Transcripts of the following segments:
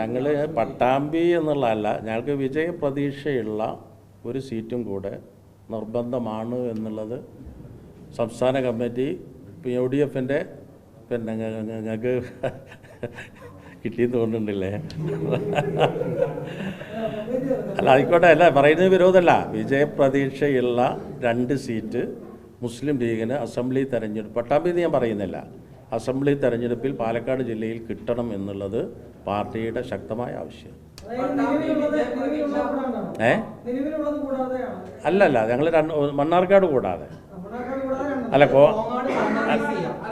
ഞങ്ങൾ പട്ടാമ്പി എന്നുള്ളതല്ല ഞങ്ങൾക്ക് വിജയപ്രതീക്ഷയുള്ള ഒരു സീറ്റും കൂടെ നിർബന്ധമാണ് എന്നുള്ളത് സംസ്ഥാന കമ്മിറ്റി പി യു ഡി എഫിന്റെ പിന്നെ ഞങ്ങൾക്ക് കിട്ടിയെന്ന് തോന്നുന്നുണ്ടല്ലേ? അല്ല ആയിക്കോട്ടെ അല്ല പറയുന്നത് വിരോധമല്ല. വിജയപ്രതീക്ഷയുള്ള രണ്ട് സീറ്റ് മുസ്ലിം ലീഗിന് അസംബ്ലി തെരഞ്ഞെടുപ്പ് പട്ടാമ്പി ഞാൻ പറയുന്നില്ല. അസംബ്ലി തെരഞ്ഞെടുപ്പിൽ പാലക്കാട് ജില്ലയിൽ കിട്ടണം എന്നുള്ളത് പാർട്ടിയുടെ ശക്തമായ ആവശ്യം. ഏ? അല്ലല്ല ഞങ്ങൾ രണ്ട് മണ്ണാർക്കാട് കൂടാതെ. അല്ല കോ.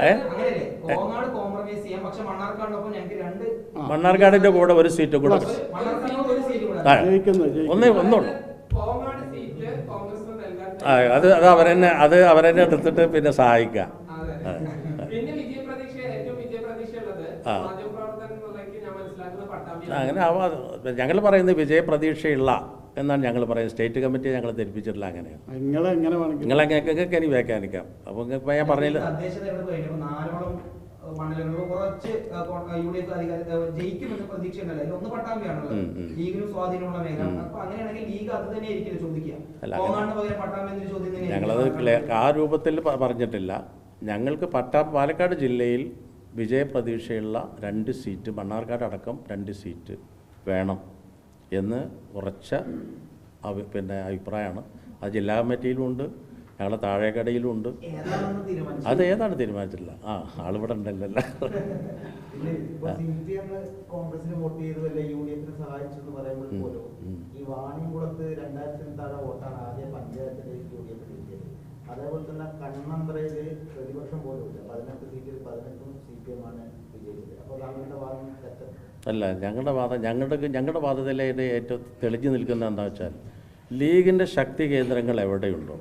ഏ? മണ്ണാർക്കാടിന്റെ കോങ്ങാട് കോംപ്രമൈസ് ചെയ്യാം. പക്ഷെ മണ്ണാർക്കാടിനൊപ്പം ഞങ്ങൾക്ക് രണ്ട് മണ്ണാർക്കാടിന്റെ കൂടെ ഒരു സീറ്റ് കൂടെ ഒന്നേ ഒന്നുള്ളൂ. അത് അത് അവരെന്നെ അത് അവരെന്നെ എടുത്തിട്ട് പിന്നെ സഹായിക്കാം അതെ. പിന്നെ വിജയപ്രതീക്ഷ ഏറ്റവും വിജയപ്രതീക്ഷ ഉള്ളത് ആ. അങ്ങനെ ആവാ ഞങ്ങൾ പറയുന്നത് വിജയപ്രതീക്ഷയുള്ള എന്നാണ് ഞങ്ങൾ പറയുന്നത്. സ്റ്റേറ്റ് കമ്മിറ്റി ഞങ്ങൾ ധരിപ്പിച്ചിട്ടില്ല അങ്ങനെയാണ്. നിങ്ങളെ എങ്ങനെ വേണമെങ്കിൽ നിങ്ങൾ നിങ്ങൾക്ക് ഇനി വ്യാഖ്യാനിക്കാം? അപ്പോൾ ഇപ്പം ഞാൻ പറഞ്ഞില്ല. തദ്ദേശ തെരഞ്ഞെടുപ്പ് കഴിഞ്ഞപ്പോൾ നാലോളം ഏഹ്, മണ്ഡലങ്ങളിൽ കുറച്ച് ഏഹ്, കോ- ഏഹ്, യു ഡി എഫ് അധികാര ജയിക്കുമെന്ന് പ്രതീക്ഷ ഉണ്ടല്ലോ. ഒന്ന്. ലീഗിനും സ്വാധീനമുള്ള മേഖല. അപ്പൊ അങ്ങനെയാണെങ്കിൽ ലീഗ് അത് തന്നെ ചോദിക്കുക? ഞങ്ങളത് ആ രൂപത്തിൽ പറഞ്ഞിട്ടില്ല. ഞങ്ങൾക്ക് പട്ടാ പാലക്കാട് ജില്ലയിൽ വിജയപ്രതീക്ഷയുള്ള രണ്ട് സീറ്റ് മണ്ണാർക്കാട് അടക്കം രണ്ട് സീറ്റ് വേണം എന്ന് ഉറച്ച അഭി പിന്നെ അഭിപ്രായമാണ്. അത് ജില്ലാ കമ്മിറ്റിയിലുമുണ്ട് ഞങ്ങളുടെ താഴേക്കടയിലുമുണ്ട്. അത് ഏതാണ് തീരുമാനിച്ചിട്ടില്ല ആ ആളിവിടെ ഉണ്ടല്ലോ കോൺഗ്രസിന് വോട്ട് ചെയ്തു യു ഡി എഫിന് സഹായിച്ചു എന്ന് പറയുമ്പോൾ പോലും. ഈ വാണിയംകുളത്ത് രണ്ടായിരത്തിന് താഴെ വോട്ടാണ് ആദ്യ പഞ്ചായത്തിൽ യു ഡി എഫിന് കിട്ടിയത് അതേപോലെ തന്നെ കണ്ണമ്പ്രയിൽ പ്രതിപക്ഷം പോലും പതിനെട്ട് സീറ്റിൽ പതിനെട്ടും സി പി എം ആണ് വിജയിച്ചത് അപ്പോൾ വാദം അല്ല ഞങ്ങളുടെ വാദം ഞങ്ങളുടെ ഞങ്ങളുടെ വാദത്തിലെ ഏറ്റവും തെളിഞ്ഞു നിൽക്കുന്ന എന്താ വെച്ചാൽ ലീഗിന്റെ ശക്തി കേന്ദ്രങ്ങൾ എവിടെയുണ്ടോ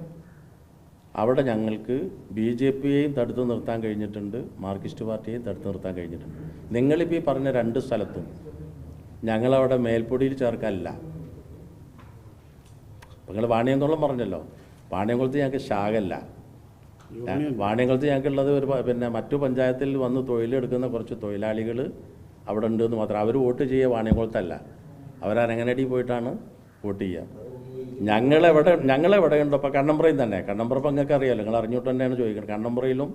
അവിടെ ഞങ്ങൾക്ക് ബി ജെ പിയെയും തടുത്തു നിർത്താൻ കഴിഞ്ഞിട്ടുണ്ട് മാർക്സിസ്റ്റ് പാർട്ടിയെയും തടുത്തു നിർത്താൻ കഴിഞ്ഞിട്ടുണ്ട്. നിങ്ങളിപ്പോൾ ഈ പറഞ്ഞ രണ്ട് സ്ഥലത്തും ഞങ്ങളവിടെ മേൽപ്പൊടിയിൽ ചേർക്കല്ല നിങ്ങൾ വാണിയെന്നോളം പറഞ്ഞല്ലോ വാണിയംകുളത്ത് ഞങ്ങൾക്ക് ശാഖല്ല വാണിയംകുളത്ത് ഞങ്ങൾക്കുള്ളത് ഒരു പിന്നെ മറ്റു പഞ്ചായത്തിൽ വന്ന് തൊഴിലെടുക്കുന്ന കുറച്ച് തൊഴിലാളികൾ അവിടെ ഉണ്ട് എന്ന് മാത്രം. അവർ വോട്ട് ചെയ്യുക വാണിയംകുളത്തല്ല. അവരരങ്ങനടി പോയിട്ടാണ് വോട്ട് ചെയ്യുക. ഞങ്ങളെവിടെ ഞങ്ങളെവിടെ ഉണ്ടോ? അപ്പോൾ കണ്ണമ്പ്രയിൽ തന്നെ. കണ്ണമ്പ്ര ഇപ്പം നിങ്ങൾക്ക് അറിയാമല്ലോ നിങ്ങൾ അറിഞ്ഞിട്ട് തന്നെയാണ് ചോദിക്കുന്നത്. കണ്ണമ്പ്രയിലും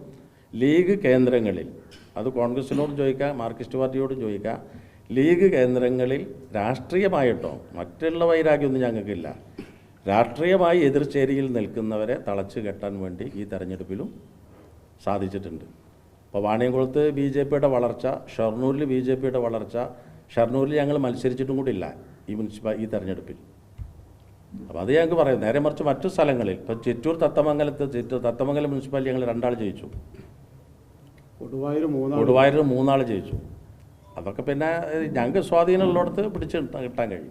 ലീഗ് കേന്ദ്രങ്ങളിൽ അത് കോൺഗ്രസിനോടും ചോദിക്കാം മാർക്സിസ്റ്റ് പാർട്ടിയോടും ചോദിക്കാം ലീഗ് കേന്ദ്രങ്ങളിൽ രാഷ്ട്രീയമായിട്ടോ മറ്റുള്ള വൈരാഗ്യമൊന്നും ഞങ്ങൾക്കില്ല. രാഷ്ട്രീയമായി എതിർചേരിയിൽ നിൽക്കുന്നവരെ തളച്ചു കെട്ടാൻ വേണ്ടി ഈ തെരഞ്ഞെടുപ്പിലും സാധിച്ചിട്ടുണ്ട്. ഇപ്പോൾ വാണിയംകുളത്ത് ബി ജെ പിയുടെ വളർച്ച ഷൊർണൂരിൽ ബി ജെ പിയുടെ വളർച്ച ഷൊർണൂരിൽ ഞങ്ങൾ മത്സരിച്ചിട്ടും കൂടി ഇല്ല ഈ മുനിസിപ്പ ഈ തെരഞ്ഞെടുപ്പിൽ. അപ്പോൾ അത് ഞങ്ങൾക്ക് പറയാം. നേരെ മറിച്ച് മറ്റു സ്ഥലങ്ങളിൽ ഇപ്പോൾ ചിറ്റൂർ തത്തമംഗലത്ത് ചിറ്റൂർ തത്തമംഗലം മുനിസിപ്പാലിറ്റി ഞങ്ങൾ രണ്ടാൾ ജയിച്ചു. കൊടുവായൂർ മൂന്നാൾ. ജയിച്ചു. അതൊക്കെ പിന്നെ ഞങ്ങൾക്ക് സ്വാധീനമുള്ളിടത്ത് പിടിച്ച് കിട്ടാൻ കഴിയും.